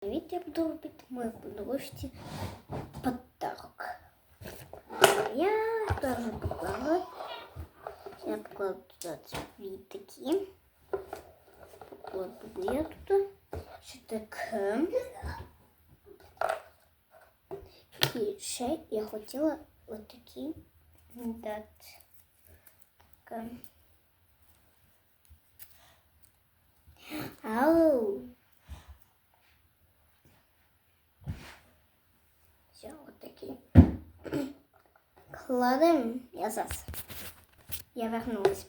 Привіт, я буду робити моїй подружці подарок. Я теж поклала. Я покладу туди цвітики. Покладу я туди. Ще таке. І ще я хотіла отакі дати. Таке. Все, отакі. Кладемо. Я зараз. Я вернулась.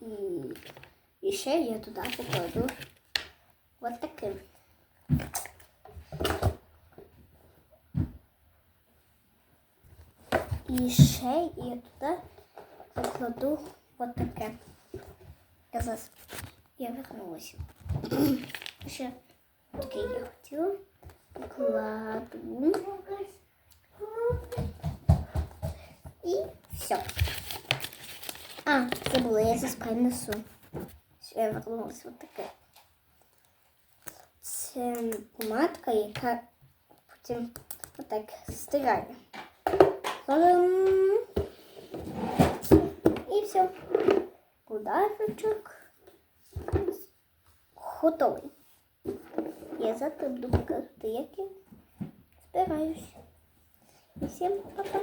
І, і ще я туди покладу от таким. І ще я туди покладу от таке. Я зараз. Я вернулась. Ще таке я хотіла. І все. А, забула, я зараз принесу. Все, я вернулась вот таке. Це помадка, яка потім отак стирає. І все. Кудашечок. Готовий. Я завтра буду показувати, як я збираюсь. І всім пока.